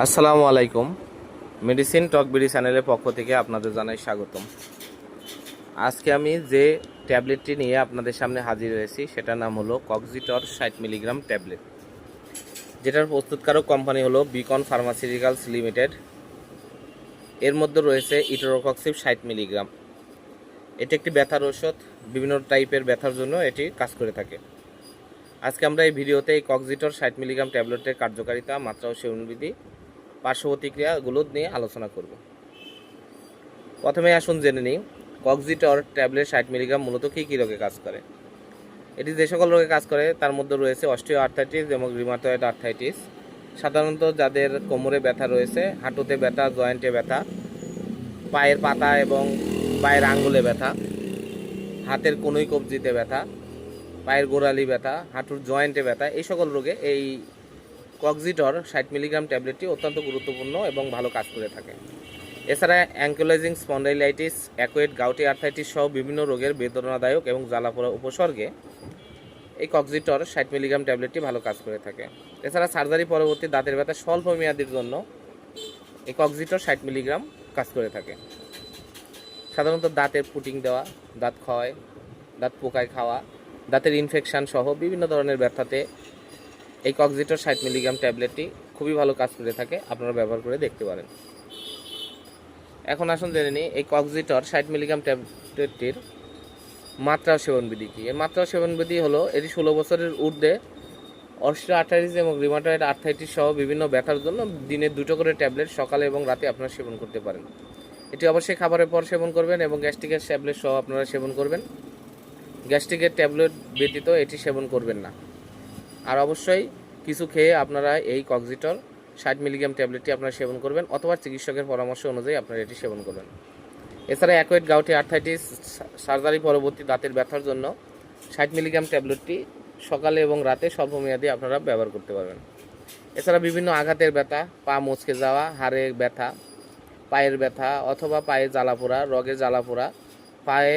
আসসালামু আলাইকুম। মেডিসিন টক বিডি চ্যানেলের পক্ষ থেকে আপনাদের জানাই স্বাগতম। আজকে আমি যে ট্যাবলেটটি নিয়ে আপনাদের সামনে হাজির হয়েছি, সেটার নাম হলো কক্সিটর ষাট মিলিগ্রাম ট্যাবলেট। যেটার প্রস্তুতকারক কোম্পানি হলো বিকন ফার্মাসিউটিক্যালস লিমিটেড এর মধ্যে রয়েছে ইটোরোকক্সিপ ষাট মিলিগ্রাম। এটি একটি ব্যথার ঔষধ, বিভিন্ন টাইপের ব্যথার জন্য এটি কাজ করে থাকে। আজকে আমরা এই ভিডিওতে এই কক্সিটর ষাট মিলিগ্রাম ট্যাবলেটের কার্যকারিতা, মাত্রা ও সেবনবিধি পার্শ্ব প্রতিক্রিয়াগুলো নিয়ে আলোচনা করব। প্রথমে আসুন জেনে নিই, কক্সিটর ট্যাবলেট ষাট মিলিগ্রাম মূলত কী কী রোগে কাজ করে? এটি যে সকল রোগে কাজ করে, তার মধ্যে রয়েছে অস্টিও আর্থাইটিস এবং রিমাটয়েড আর্থাইটিস। সাধারণত যাদের কোমরে ব্যথা রয়েছে, হাঁটুতে ব্যথা, জয়েন্টে ব্যথা, পায়ের পাতা এবং পায়ের আঙ্গুলে ব্যথা, হাতের কোনোই কবজিতে ব্যথা, পায়ের গোড়ালি ব্যথা, হাঁটুর জয়েন্টে ব্যথা, এই সকল রোগে এই কক্সিটর ষাট মিলিগ্রাম ট্যাবলেটটি অত্যন্ত গুরুত্বপূর্ণ এবং ভালো কাজ করে থাকে। এছাড়া অ্যাঙ্কোলাইজিং স্পন্ডাইলাইটিস, অ্যাকোয়েড গাউটি আর্থাইটিস সহ বিভিন্ন রোগের বেদনাদায়ক এবং জ্বালাপোড়া উপসর্গে এই কক্সিটর ষাট মিলিগ্রাম ট্যাবলেটটি ভালো কাজ করে থাকে। এছাড়া সার্জারি পরবর্তী দাঁতের ব্যথা স্বল্প মেয়াদির জন্য এই কক্সিটর ষাট মিলিগ্রাম কাজ করে থাকে। সাধারণত দাঁতের পুটিং দেওয়া, দাঁত ক্ষয় দাঁত পোকায় খাওয়া, দাঁতের ইনফেকশান সহ বিভিন্ন ধরনের ব্যথাতে এই কক্সিটর ষাট মিলিগ্রাম ট্যাবলেটটি খুবই ভালো কাজ করে থাকে, আপনারা ব্যবহার করে দেখতে পারেন। এখন আসুন জেনে নিই, এই কক্সিটর ষাট মিলিগ্রাম ট্যাবলেটটির মাত্রা সেবনবিধি কী? এর মাত্রা সেবনবিধি হলো, এটি ষোলো বছরের ঊর্ধ্বে অস্ট্রো আর্থাইটিস এবং রিমাটয়েড আর্থাইটিস সহ বিভিন্ন ব্যথার জন্য দিনে দুটো করে ট্যাবলেট সকালে এবং রাতে আপনারা সেবন করতে পারেন। এটি অবশ্যই খাবারের পর সেবন করবেন এবং গ্যাস্ট্রিকের ট্যাবলেট সহ আপনারা সেবন করবেন। গ্যাস্ট্রিকের ট্যাবলেট ব্যতীত এটি সেবন করবেন না। আর অবশ্যই কিছু খেয়ে আপনারা এই কক্সিটর ষাট মিলিগ্রাম ট্যাবলেটটি আপনারা সেবন করবেন অথবা চিকিৎসকের পরামর্শ অনুযায়ী আপনারা এটি সেবন করবেন। এছাড়া অ্যাকোয়েড গাউটি আর্থাইটিস সার্জারি পরবর্তী দাঁতের ব্যথার জন্য ষাট মিলিগ্রাম ট্যাবলেটটি সকালে এবং রাতে স্বল্পমেয়াদী আপনারা ব্যবহার করতে পারবেন। এছাড়া বিভিন্ন আঘাতের ব্যথা, পা মচকে যাওয়া, হাড়ে ব্যথা, পায়ের ব্যথা অথবা পায়ে জ্বালাপোড়া রগে জ্বালাপোড়া পায়ে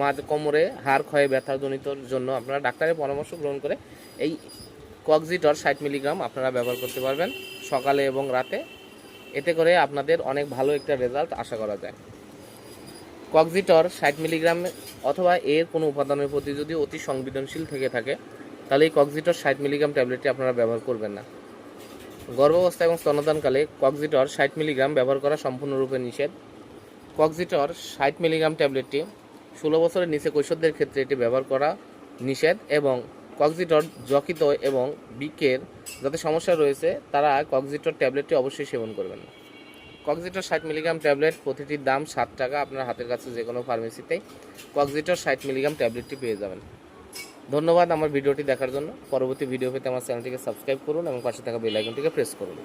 মাঝ কোমরে হাড় ক্ষয়ে ব্যথাজনিত জন্য আপনারা ডাক্তারের পরামর্শ গ্রহণ করে এই কক্সিটর ষাট মিলিগ্রাম আপনারা ব্যবহার করতে পারবেন সকালে এবং রাতে। এতে করে আপনাদের অনেক ভালো একটা রেজাল্ট আশা করা যায়। কক্সিটর ষাট মিলিগ্রাম অথবা এর কোনো উপাদানের প্রতি যদি অতি সংবেদনশীল থেকে থাকে, তাহলে এই কক্সিটর ষাট মিলিগ্রাম ট্যাবলেটটি আপনারা ব্যবহার করবেন না। গর্ভাবস্থা এবং স্তনদানকালে কক্সিটর ষাট মিলিগ্রাম ব্যবহার করা সম্পূর্ণরূপে নিষেধ। কক্সিটর ষাট মিলিগ্রাম ট্যাবলেটটি ষোলো বছরের নিচে কৈশোরদের ক্ষেত্রে এটি ব্যবহার করা নিষেধ এবং কক্সিটর যকৃত এবং বিকের যাতে সমস্যা রয়েছে, তারা কক্সিটর ট্যাবলেটটি অবশ্যই সেবন করবেন। না কক্সিটর ষাট মিলিগ্রাম ট্যাবলেট প্রতিটির দাম সাত টাকা আপনার হাতের কাছে যে কোনো ফার্মেসিতেই কক্সিটর ষাট মিলিগ্রাম ট্যাবলেটটি পেয়ে যাবেন। ধন্যবাদ আমার ভিডিওটি দেখার জন্য। পরবর্তী ভিডিও পেতে আমার চ্যানেলটিকে সাবস্ক্রাইব করুন এবং পাশে থাকা বেল আইকনটিকে প্রেস করুন।